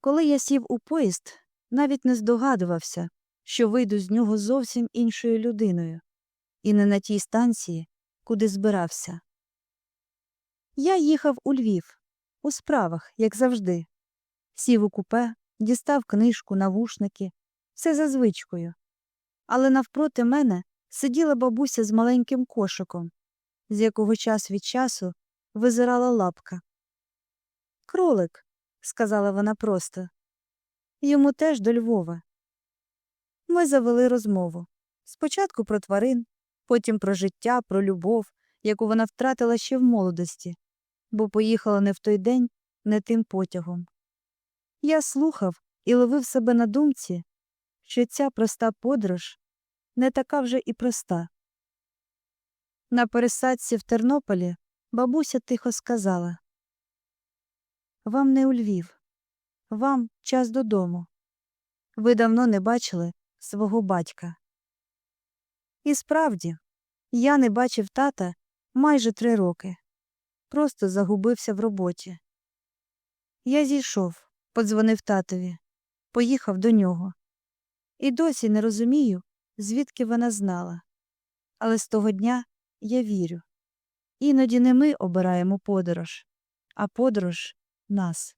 Коли я сів у поїзд, навіть не здогадувався, що вийду з нього зовсім іншою людиною, і не на тій станції, куди збирався. Я їхав у Львів, у справах, як завжди. Сів у купе, дістав книжку, навушники, все за звичкою. Але навпроти мене сиділа бабуся з маленьким кошиком, з якого час від часу визирала лапка. Кролик, сказала вона просто. Йому теж до Львова. Ми завели розмову. Спочатку про тварин, потім про життя, про любов, яку вона втратила ще в молодості, бо поїхала не в той день, не тим потягом. Я слухав і ловив себе на думці, що ця проста подорож не така вже і проста. На пересадці в Тернополі бабуся тихо сказала Вам не у Львів, вам час додому. Ви давно не бачили свого батька. І справді, я не бачив тата майже три роки, просто загубився в роботі. Я зійшов, подзвонив татові, поїхав до нього. І досі не розумію, звідки вона знала. Але з того дня я вірю. Іноді не ми обираємо подорож, а подорож нас.